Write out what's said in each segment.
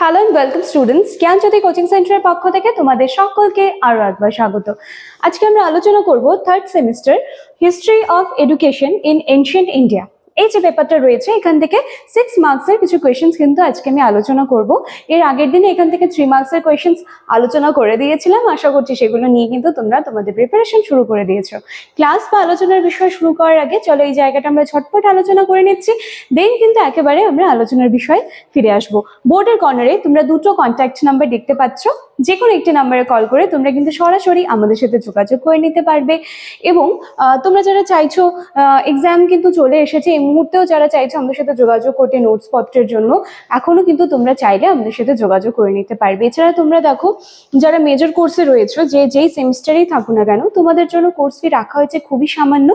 Hello and welcome students Gyanjyoti coaching সেন্টারের পক্ষ থেকে তোমাদের সকলকে আরও একবার স্বাগত। আজকে আমরা আলোচনা করব third semester history of education in ancient India এই যে পেপারটা রয়েছে, এখান থেকে সিক্স মার্কসের কিছু কোয়েশ্চেন্স কিন্তু আজকে আমি আলোচনা করব। এর আগের দিনে এখান থেকে থ্রি মার্কসের কোয়েশ্চেন্স আলোচনা করে দিয়েছিলাম। আশা করছি সেগুলো নিয়ে কিন্তু তোমরা তোমাদের প্রিপারেশন শুরু করে দিয়েছ। ক্লাস বা আলোচনার বিষয় শুরু করার আগে চলো এই জায়গাটা আমরা ঝটপট আলোচনা করে নিচ্ছি। দেন কিন্তু একেবারে আমরা আলোচনার বিষয়ে ফিরে আসব। বোর্ডের কর্নারে তোমরা দুটো কন্ট্যাক্ট নাম্বার দেখতে পাচ্ছ। যে কোনো একটি নাম্বারে কল করে তোমরা কিন্তু সরাসরি আমাদের সাথে যোগাযোগ করে নিতে পারবে। এবং তোমরা যারা চাইছো এক্সাম কিন্তু চলে এসেছে মুহূর্তেও যারা চাইছো আমাদের সাথে যোগাযোগ করতে নোটস পত্রের জন্য, এখনও কিন্তু তোমরা চাইলে আমাদের সাথে যোগাযোগ করে নিতে পারবে। এছাড়া তোমরা দেখো, যারা মেজর কোর্সে রয়েছে, যে যেই সেমিস্টারেই থাকো না কেন, তোমাদের জন্য কোর্স ফি রাখা হয়েছে খুবই সামান্য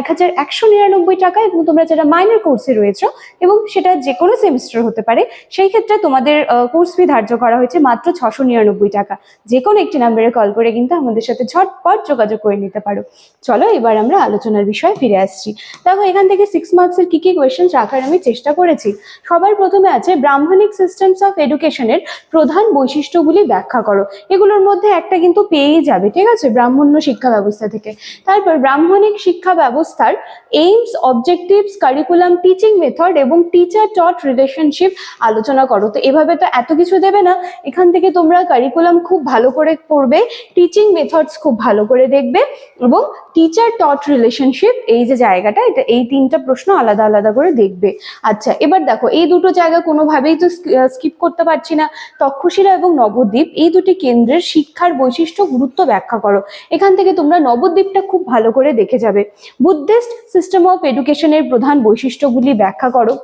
এক হাজার একশো নিরানব্বই টাকা এবং তোমরা যারা মাইনর কোর্সে রয়েছে এবং সেটা যে কোনো সেমিস্টার হতে পারে, সেই ক্ষেত্রে তোমাদের কোর্স ফি ধার্য করা হয়েছে মাত্র ছশো নিরানব্বই টাকা। যে কোনো একটি নাম্বারে কল করে কিন্তু আমাদের সাথে ঝটপট যোগাযোগ করে নিতে পারো। চলো এবার আমরা আলোচনার বিষয়ে ফিরে আসছি। দেখো, এখান থেকে সিক্স মার্কসের কি কি কোয়েশ্চেন রাখার আমি চেষ্টা করেছি। সবার প্রথমে আছে ব্রাহ্মণিক সিস্টেমস অফ এডুকেশনের প্রধান বৈশিষ্ট্যগুলি ব্যাখ্যা করো। এগুলোর মধ্যে একটা কিন্তু পেয়েই যাবে, ঠিক আছে? ব্রাহ্মণ্য শিক্ষা ব্যবস্থা থেকে। তারপর ব্রাহ্মণিক শিক্ষা ব্যবস্থার aims objectives curriculum teaching method এবং টিচার টট রিলেশনশিপ আলোচনা করো। তো এভাবে তো এত কিছু দেবে না। এখান থেকে তোমরা কারিকুলাম খুব ভালো করে পড়বে টিচিং মেথডস খুব ভালো করে দেখবে এবং টিচার টট রিলেশনশিপ এই যে জায়গাটা, এটা এই তিনটা প্রশ্ন আলাদা আলাদা করে দেখবে। আচ্ছা এবার দেখো, এই দুটো জায়গা কোনোভাবেই তো স্কিপ করতে পারছি না। তক্ষশিলা এবং নবদ্বীপ, এই দুটি কেন্দ্রের শিক্ষার বৈশিষ্ট্য গুরুত্ব ব্যাখ্যা করো। এখান থেকে তোমরা নবদ্বীপটা খুব ভালো করে দেখে যাবে। বুদ্ধিস্ট সিস্টেম অফ এডুকেশনের প্রধান বৈশিষ্ট্যগুলি ব্যাখ্যা করো।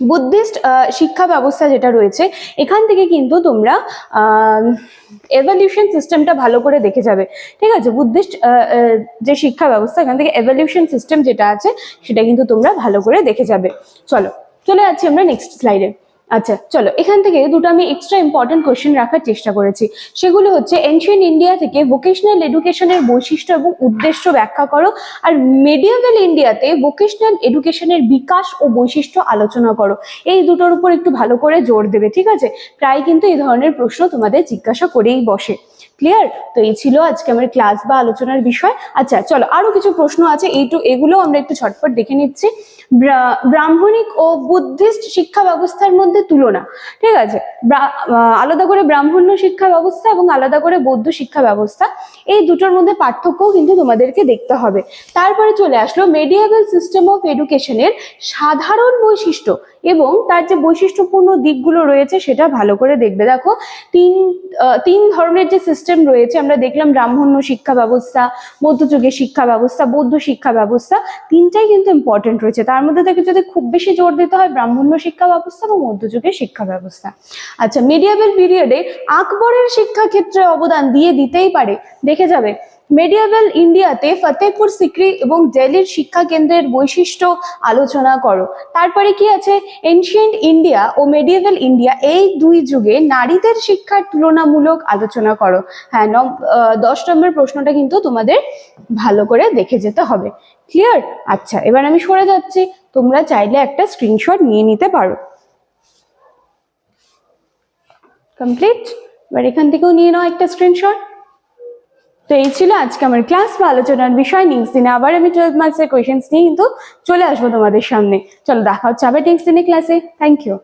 বুদ্ধিস্ট শিক্ষা ব্যবস্থা যেটা রয়েছে, এখান থেকে কিন্তু তোমরা এভলিউশন সিস্টেমটা ভালো করে দেখে যাবে। ঠিক আছে? বুদ্ধিস্ট যে শিক্ষা ব্যবস্থা, এখান থেকে এভলিউশন সিস্টেম যেটা আছে, সেটা কিন্তু তোমরা ভালো করে দেখে যাবে। চলো, চলে যাচ্ছি আমরা নেক্সট স্লাইডে আচ্ছা চলো, এখান থেকে দুটো আমি এক্সট্রা ইম্পর্টেন্ট কোয়েশ্চেন রাখার চেষ্টা করেছি। সেগুলো হচ্ছে এনশিয়েন্ট ইন্ডিয়া থেকে ভোকেশনাল এডুকেশনের বৈশিষ্ট্য এবং উদ্দেশ্য ব্যাখ্যা করো, আর মেডিয়াভেল ইন্ডিয়াতে ভোকেশনাল এডুকেশনের বিকাশ ও বৈশিষ্ট্য আলোচনা করো। এই দুটোর উপর একটু ভালো করে জোর দেবে, ঠিক আছে? প্রায় কিন্তু এই ধরনের প্রশ্ন তোমাদের জিজ্ঞাসা করেই বসে। ক্লিয়ার তো এই ছিল আজকে আমার ক্লাস বা আলোচনার বিষয়। আচ্ছা চলো, আরও কিছু প্রশ্ন আছে এইটু এগুলো আমরা একটু ছটফট দেখে নিচ্ছি। ব্রা- ব্রাহ্মণিক ও বুদ্ধিস্ট শিক্ষা ব্যবস্থার মধ্যে তুলনা, ঠিক আছে? আলাদা করে ব্রাহ্মণ্য শিক্ষা ব্যবস্থা এবং আলাদা করে বৌদ্ধ শিক্ষা ব্যবস্থা, এই দুটোর মধ্যে পার্থক্যও কিন্তু তোমাদেরকে দেখতে হবে। তারপরে চলে আসলো মেডিয়াবেল সিস্টেম অফ এডুকেশনের সাধারণ বৈশিষ্ট্য এবং তার যে বৈশিষ্ট্যপূর্ণ দিকগুলো রয়েছে সেটা ভালো করে দেখবে। দেখো, তিন তিন ধরনের যে সিস্টেম রয়েছে, আমরা দেখলাম ব্রাহ্মণ্য শিক্ষা ব্যবস্থা, মধ্যযুগের শিক্ষা ব্যবস্থা, বৌদ্ধ শিক্ষা ব্যবস্থা, তিনটাই কিন্তু ইম্পর্টেন্ট রয়েছে। তার মধ্যে থেকে যদি খুব বেশি জোর দিতে হয়, ব্রাহ্মণ্য শিক্ষা ব্যবস্থা এবং মধ্যযুগের শিক্ষা ব্যবস্থা। আচ্ছা মিডিয়াবেল পিরিয়ডে আকবরের শিক্ষা ক্ষেত্রে অবদান দিয়ে দিতেই পারে। দেখে যাবে মেডিয়াবেল ইন্ডিয়াতে ফতেহপুর সিক্রি এবং দিল্লির শিক্ষা কেন্দ্রের বৈশিষ্ট্য আলোচনা করো। তারপরে কি আছে? এনশিয়েন্ট ইন্ডিয়া ও মেডিয়াবেল ইন্ডিয়া এই দুই যুগে নারীদের শিক্ষার তুলনামূলক আলোচনা করো। হ্যাঁ দশ নম্বর প্রশ্নটা কিন্তু তোমাদের ভালো করে দেখে যেতে হবে। ক্লিয়ার আচ্ছা এবার আমি সরে যাচ্ছি। তোমরা চাইলে একটা স্ক্রিনশট নিয়ে নিতে পারো। কমপ্লিট এবার এখান থেকেও নিয়ে নাও একটা স্ক্রিনশট তো এই ছিল আজকে আমার ক্লাস বা আলোচনার বিষয় নেক্সট দিনে। আবার আমি টুয়েলভ মার্কসের কোয়েশনস নিয়ে কিন্তু চলে আসব তোমাদের সামনে। চলো, দেখা হচ্ছে আবার নেক্সট দিনে ক্লাসে থ্যাংক ইউ